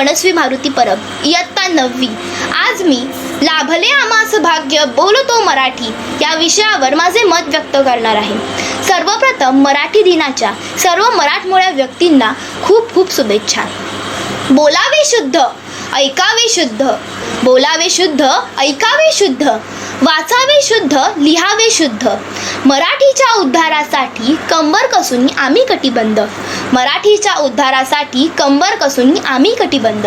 मारुती परब इयत्ता नववी. आज मी लाभले आमास भाग्य बोलतो मराठी. या विषयावर माझे मत व्यक्त करणार आहे. सर्वप्रथम मराठी दिनाच्या सर्व मराठमोळ्या व्यक्तींना खूप खूप शुभेच्छा. बोलावे शुद्ध ऐकावे शुद्ध. बोलावे शुद्ध ऐकावे शुद्ध. वाचावे शुद्ध लिहावे शुद्ध. मराठीच्या उद्धारासाठी कंबर कसून आम्ही कटिबंध. मराठीच्या उद्धारासाठी कंबर कसून आम्ही कटिबंध.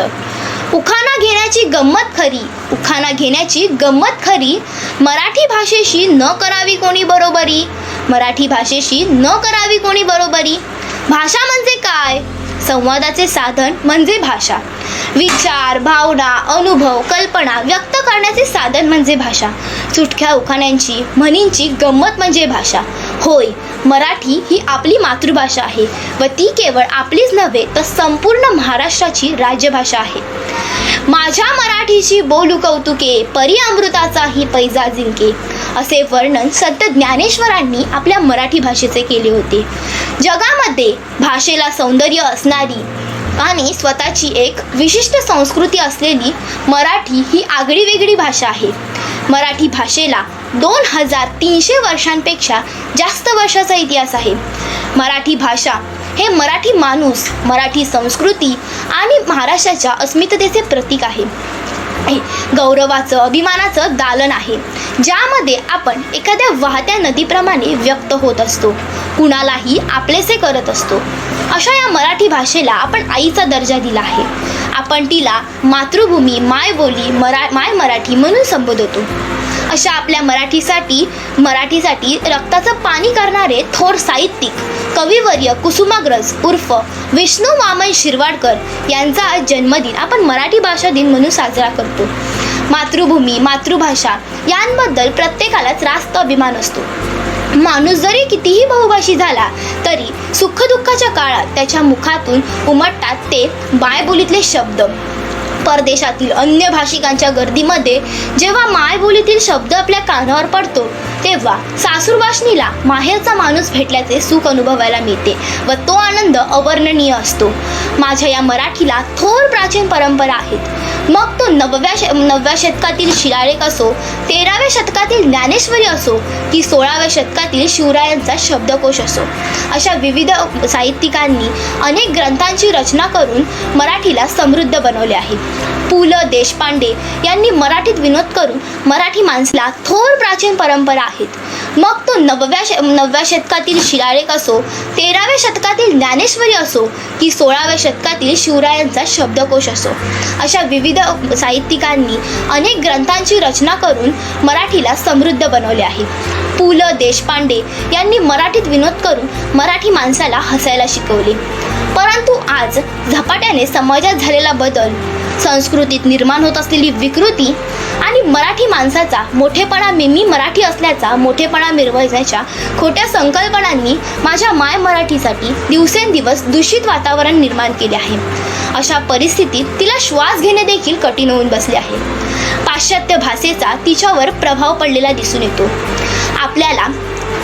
उखाणा घेण्याची गंमत खरी उखाणा घेण्याची गंमत खरी. मराठी भाषेशी न करावी कोणी बरोबरी? मराठी भाषेशी न करावी कोणी बरोबरी? भाषा म्हणजे काय? संवादाचे साधन म्हणजे भाषा. विचार भावना अनुभव कल्पना व्यक्त करण्याचे साधन म्हणजे भाषा. चुटक्या उखाण्यांची म्हणींची गंमत म्हणजे भाषा. होय मराठी ही आपली मातृभाषा आहे व ती केवळ आपलीच नव्हे तर संपूर्ण महाराष्ट्राची राज्यभाषा आहे. माझ्या मराठीची बोलू कौतुके परी अमृताचाही पैजा जिंके असे वर्णन संत ज्ञानेश्वरांनी आपल्या मराठी भाषेचे केले होते. जगामध्ये भाषेला सौंदर्य असणारी आणि स्वतःची एक विशिष्ट संस्कृती असलेली मराठी ही आगळीवेगळी भाषा आहे. मराठी भाषेला दोन हजार तीनशे वर्षांपेक्षा जास्त वर्षाचा इतिहास आहे. मराठी भाषा हे मराठी माणूस मराठी संस्कृती आणि महाराष्ट्राच्या अस्मितेचे प्रतीक आहे. गौरवाचं अभिमानाचं दालन आहे ज्यामध्ये आपण एखाद्या वाहत्या नदीप्रमाणे व्यक्त होत असतो. कुणालाही आपलेसे करत असतो. अशा या मराठी भाषेला आपण आईचा दर्जा दिला आहे. आपण तिला मातृभूमी मायबोली मरा माय मराठी म्हणून संबोधतो. अशा आपल्या मराठीसाठी मराठीसाठी रक्ताचं पाणी करणारे थोर साहित्यिक कविवर्य कुसुमाग्रज उर्फ विष्णू वामन शिरवाडकर यांचा आज जन्मदिन. आपण मराठी भाषा दिन म्हणून साजरा करतो. मातृभूमी मातृभाषा यांबद्दल प्रत्येकालाच रास्त अभिमान असतो. माणूस जरी कितीही बहुभाषी झाला तरी सुखदुःखाच्या काळात त्याच्या मुखातून उमटतात ते बायबोलीतले शब्द. परदेशातील अन्य भाषिकांच्या गर्दीमध्ये जेव्हा मायबोलीतील शब्द आपल्या कानावर पडतो तेव्हा सासूरवासनीला माहेरचा माणूस भेटल्याचे सुख अनुभवायला मिळते व तो आनंद अवर्णनीय असतो. माझ्या या मराठीला थोर प्राचीन परंपरा आहेत. मग तो नवव्या श नवव्या शतकातील शिलालेख असो तेराव्या शतकातील ज्ञानेश्वरी असो की सोळाव्या शतकातील शिवरायांचा शब्दकोश असो. अशा विविध साहित्यिकांनी अनेक ग्रंथांची रचना करून मराठीला समृद्ध बनवले आहे. पु ल देशपांडे यांनी मराठीत विनोद करून मराठी माणसाला थोर प्राचीन परंपरा आहेत. मग तो नवव्या श नवव्या शतकातील शिलालेख असो तेराव्या शतकातील ज्ञानेश्वरी असो की सोळाव्या शतकातील शिवरायांचा शब्दकोश असो. अशा विविध साहित्यिकांनी अनेक ग्रंथांची रचना करून मराठीला समृद्ध बनवले आहे. पु ल देशपांडे यांनी मराठीत विनोद करून मराठी माणसाला हसायला शिकवले. परंतु आज झपाट्याने समाजात झालेला बदल संस्कृतीत निर्माण होत असलेली विकृती आणि मराठी माणसाचा मोठेपणा मी मी मराठी असल्याचा मोठेपणा मिरवायच्या खोट्या संकल्पनांनी माझ्या माय मराठीसाठी दिवसेंदिवस दूषित वातावरण निर्माण केले आहे. अशा परिस्थितीत तिला श्वास घेणे देखील कठीण होऊन बसले आहे. पाश्चात्य भाषेचा तिच्यावर प्रभाव पडलेला दिसून येतो. आपल्याला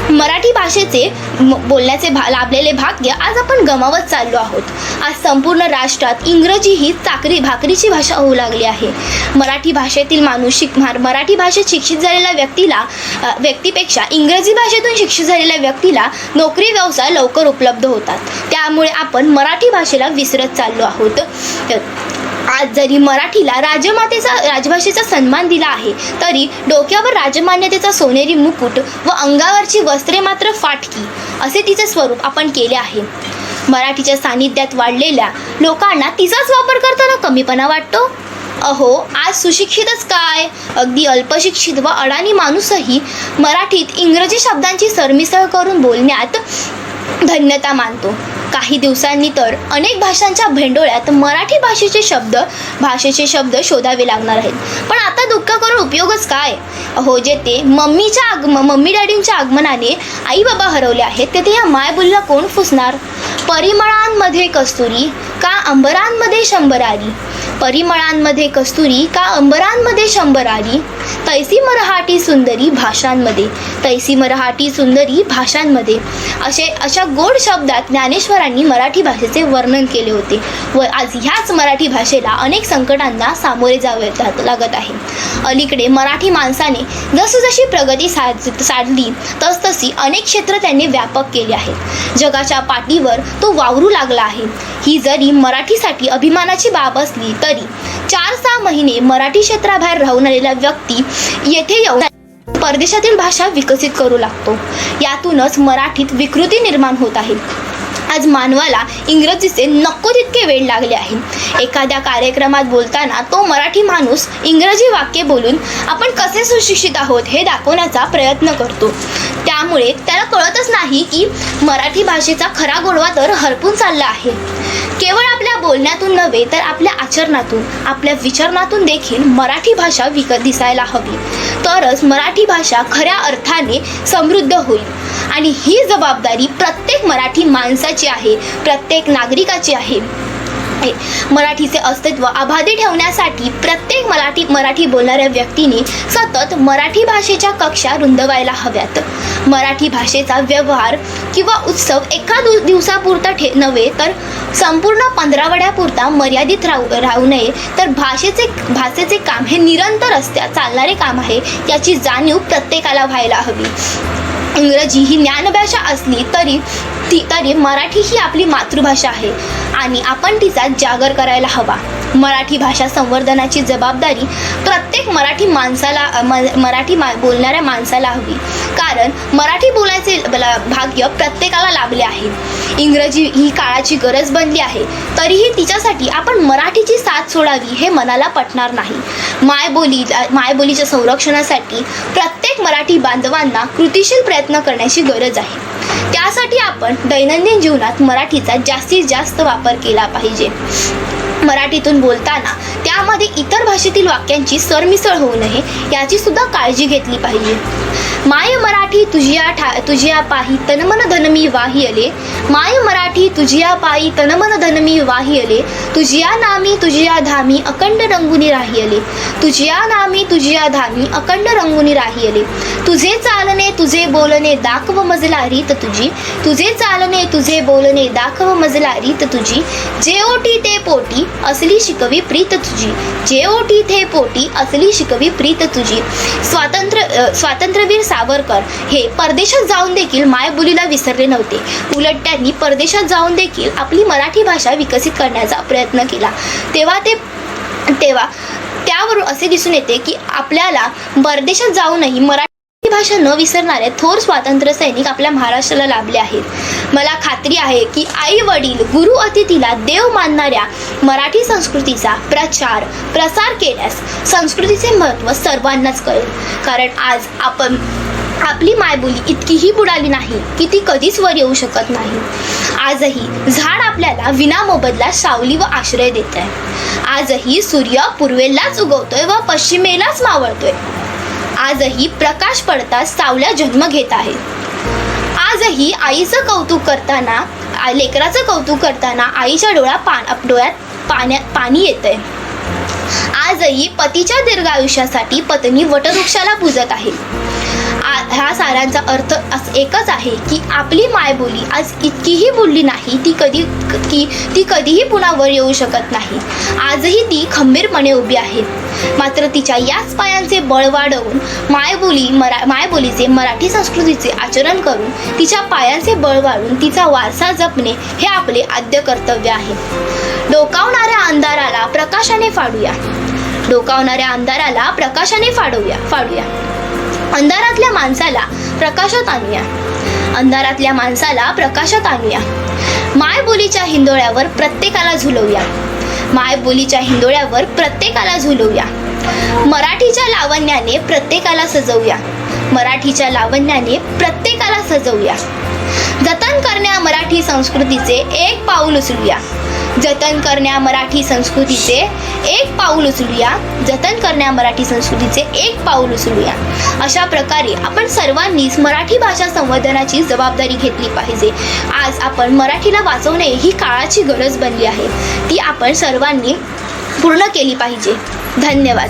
मराठी भाषेचे म- बोलण्याचे भा लाभलेले भाग्य आज आपण गमावत चाललो आहोत. आज संपूर्ण राष्ट्रात इंग्रजी ही चाकरी भाकरीची भाषा होऊ लागली आहे. मराठी भाषेतील माणूस शिक मराठी भाषेत शिक्षित झालेल्या व्यक्तीला व्यक्तीपेक्षा इंग्रजी भाषेतून शिक्षित झालेल्या व्यक्तीला नोकरी व्यवसाय लवकर उपलब्ध होतात. त्यामुळे आपण मराठी भाषेला विसरत चाललो आहोत. आज जरी मराठीला राजमातेचा राजभाषेचा सन्मान दिला आहे तरी डोक्यावर राजमान्यतेचा सोनेरी मुकुट व अंगावरची वस्त्रे मात्र फाटकी असे तिचे स्वरूप आपण केले आहे. मराठीच्या सानिध्यात वाढलेल्या लोकांना तिचाच वापर करताना कमीपणा वाटतो? अहो आज सुशिक्षितच काय? अगदी अल्पशिक्षित व अडाणी माणूसही मराठीत इंग्रजी शब्दांची सरमिसळ करून बोलण्यात धन्यता मानतो. काही दिवसांनी तर अनेक भाषांच्या भेंडोळ्यात मराठी भाषेचे शब्द भाषेचे शब्द शोधावे लागणार आहेत. पण आता दुःख करून उपयोगच काय? अहो जेथे मम्मीच्या आगम मम्मी डॅडींच्या आगमनाने आई बाबा हरवले आहेत तेथे या मायबोलीला कोण फुसणार? परिमळांमध्ये कस्तुरी का अंबरांमध्ये शंभरारी? परिमळांमध्ये कस्तुरी का अंबरांमध्ये शंभरारी तैसी मराठी सुंदरी भाषांमध्ये. तैसी मराठी सुंदरी भाषांमध्ये. असे अशा गोड शब्दात ज्ञानेश्वरांनी मराठी भाषेचे वर्णन केले होते व आज ह्याच मराठी भाषेला अनेक संकटांना सामोरे जावे लाग- लागत आहे. अलीकडे मराठी माणसाने जसजशी प्रगती साध साधली तसतशी अनेक क्षेत्र त्यांनी व्यापक केले आहेत जगाच्या पाठीवर तो वावरू लागला आहे. ही जरी मराठीसाठी अभिमानाची बाब असली तर चार सहा महिने मराठी क्षेत्राबाहेर राहून आलेला व्यक्ती येथे येऊन परदेशातील भाषा विकसित करू लागतो. यातूनच मराठीत विकृती निर्माण होत आहे. आज मानवाला इंग्रजीचे नको तितके वेळ लागले आहे. एखाद्या कार्यक्रमात बोलताना तो मराठी माणूस इंग्रजी वाक्य बोलून आपण कसे सुशिक्षित आहोत हे दाखवण्याचा प्रयत्न करतो. त्यामुळे त्याला कळतच नाही की मराठी भाषेचा खरा गोडवा तर हरपून चालला आहे. केवळ आपल्या बोलण्यातून नव्हे तर आपल्या आचरणातून आपल्या विचारणातून देखील मराठी भाषा विकत दिसायला हवी. तरच मराठी भाषा खऱ्या अर्थाने समृद्ध होईल. आणि ही जबाबदारी प्रत्येक मराठी माणसाची आहे प्रत्येक नागरिकाची आहे. मराठीचे अस्तित्व अबाधित ठेवण्यासाठी प्रत्येक मराठी मराठी बोलणाऱ्या व्यक्तीने सतत मराठी भाषेच्या कक्षा रुंदवायला हव्यात. मराठी भाषेचा व्यवहार किंवा उत्सव एका दु दिवसापुरता ठे नव्हे तर संपूर्ण पंधरावड्यापुरता मर्यादित राहू राहू नये. तर भाषेचे भाषेचे काम हे निरंतर असत्या चालणारे काम आहे याची जाणीव प्रत्येकाला व्हायला हवी. इंग्रजी ही ज्ञानभाषा असली तरी ती तरी मराठी ही आपली मातृभाषा आहे. आणि आपण तिचा जागर करायला हवा. मराठी भाषा संवर्धनाची जबाबदारी प्रत्येक मराठी माणसाला मराठी मा बोलणाऱ्या माणसाला हवी. कारण मराठी बोलायचे भाग्य प्रत्येकाला लाभले आहे. इंग्रजी ही काळाची गरज बनली आहे. तरीही तिच्यासाठी आपण मराठीची साथ सोडावी हे मनाला पटणार नाही. मायबोली मायबोलीच्या संरक्षणासाठी प्रत्येक मराठी बांधवांना कृतिशील प्रयत्न करण्याची गरज आहे. त्यासाठी आपण दैनंदिन जीवनात मराठीचा जास्तीत जास्त वापर केला पाहिजे. मराठीतून बोलताना त्यामध्ये इतर भाषेतील वाक्यांची सरमिसळ होऊ नये याची सुद्धा काळजी घेतली पाहिजे. माय मराठी तुझिया ठा तुझिया पाही तनमन धनमी वाहियले. माय मराठी तुझिया पायी तनमन धनमी वाहियले. तुझिया नामी तुझिया धामी अखंड रंगुनी राहियले. तुझिया नामी तुझिया धामी अखंड रंगुनी राहियले. तुझे चालणे तुझे बोलणे दाखव मजला रीत तुझी. तुझे चालणे तुझे बोलणे दाखव मजला रीत तुझी. जे ओटी ते पोटी असली शिकवी प्रीत तुझी. जे ओटी थे पोटी असली शिकवी प्रीत तुझी. स्वातंत्र्य स्वातंत्र्यवीर सावरकर हे परदेशात जाऊन देखील मायबोलीला विसरले नव्हते. उलट त्यांनी परदेशात जाऊन देखील आपली मराठी भाषा विकसित करण्याचा प्रयत्न केला. तेव्हा ते तेव्हा त्यावरून असे दिसून येते की आपल्याला परदेशात जाऊनही मराठी भाषा न विसरणारे थोर स्वातंत्र्य सैनिक आपल्या महाराष्ट्राला लाभले आहेत. मला खात्री आहे की आई वडील गुरु अतिथीला देव मानणाऱ्या मराठी संस्कृतीचा प्रचार प्रसार केल्यास संस्कृतीचे महत्त्व सर्वांनाच कळेल. कारण आज आपण आपली मायबोली इतकीही बुडाली नाही की ती कधीच वर येऊ शकत नाही. आजही झाड आपल्याला विना मोबदला सावली व आश्रय देत आहे आजही सूर्य पूर्वेलाच उगवतोय व पश्चिमेलाच मावळतोय. आजही प्रकाश पडताच सावल्या जन्म घेत आहे. आजही आईचं कौतुक करताना लेकराचं कौतुक करताना आईच्या डोळ्या पान डोळ्यात पाण्या पाणी येतंय. आजही पतीच्या दीर्घायुष्यासाठी पत्नी वटवृक्षाला पूजत आहे. ह्या साऱ्यांचा अर्थ अस एकच आहे की आपली मायबोली आज इतकीही बोलली नाही ती कधी की ती कधीही पुन्हा वर येऊ शकत नाही. आजही ती खंबीरपणे उभी आहे. मात्र तिच्या याच पायांचे बळ वाढवून मायबोली मरा मायबोलीचे मराठी संस्कृतीचे आचरण करून तिच्या पायांचे बळ वाढून तिचा वारसा जपणे हे आपले आद्य कर्तव्य आहे. डोकावणाऱ्या अंधाराला प्रकाशाने फाडूया. डोकावणाऱ्या अंधाराला प्रकाशाने फाडूया फाडूया. अंधारातल्या माणसाला प्रकाशात आणूया. अंधारातल्या माणसाला प्रकाशात आणूया. मायबोलीच्या हिंदोळ्यावर प्रत्येकाला झुलवूया. मायबोलीच्या हिंदोळ्यावर प्रत्येकाला झुलवूया. मराठीच्या लावण्याने प्रत्येकाला सजवूया. मराठीच्या लावण्याने प्रत्येकाला सजवूया. जतन करण्या मराठी संस्कृतीचे एक पाऊल उचलूया. जतन करण्या मराठी संस्कृतीचे एक पाऊल उचलूया. जतन करण्या मराठी संस्कृतीचे एक पाऊल उचलूया. अशा प्रकारे आपण सर्वांनीच मराठी भाषा संवर्धनाची जबाबदारी घेतली पाहिजे. आज आपण मराठीला वाचवणे ही काळाची गरज बनली आहे. ती आपण सर्वांनी पूर्ण केली पाहिजे. धन्यवाद.